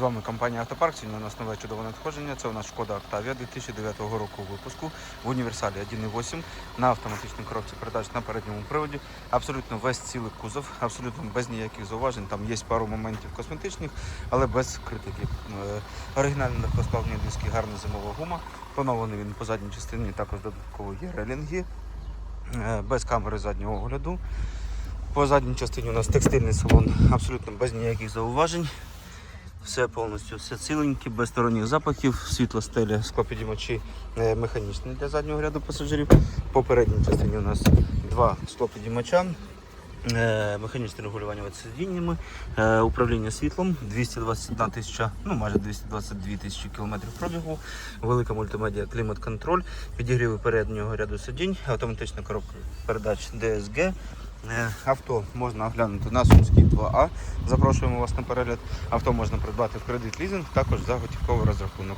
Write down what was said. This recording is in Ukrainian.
З вами компанія Автопарк. Сьогодні у нас нове чудове надходження. Це у нас Шкода Октавія 2009 року випуску в універсалі 1.8 на автоматичній коробці передач на передньому приводі. Абсолютно весь цілий кузов, абсолютно без ніяких зауважень. Там є пару моментів косметичних, але без критики. Е, Оригінальні легкосплавні диски, гарна зимова гума. Тонований він по задній частині, також додатково є релінги, Е, без камери заднього огляду. По задній частині у нас текстильний салон абсолютно без ніяких зауважень. Все повністю все ціленьке, без сторонніх запахів, світло стеля, склопідіймачі е, механічні для заднього ряду пасажирів. По передній частині у нас два склопідіймача, е, механічне регулювання сидіннями, е, управління світлом, 221 тисяча, ну майже 222 тисячі кілометрів пробігу, велика мультимедіа клімат-контроль, підігріви переднього ряду сидінь, автоматична коробка передач DSG. Е, Авто можна оглянути на Сумській 2А. Запрошуємо вас на перегляд. Авто можна придбати в кредит лізинг, також за готівковий розрахунок.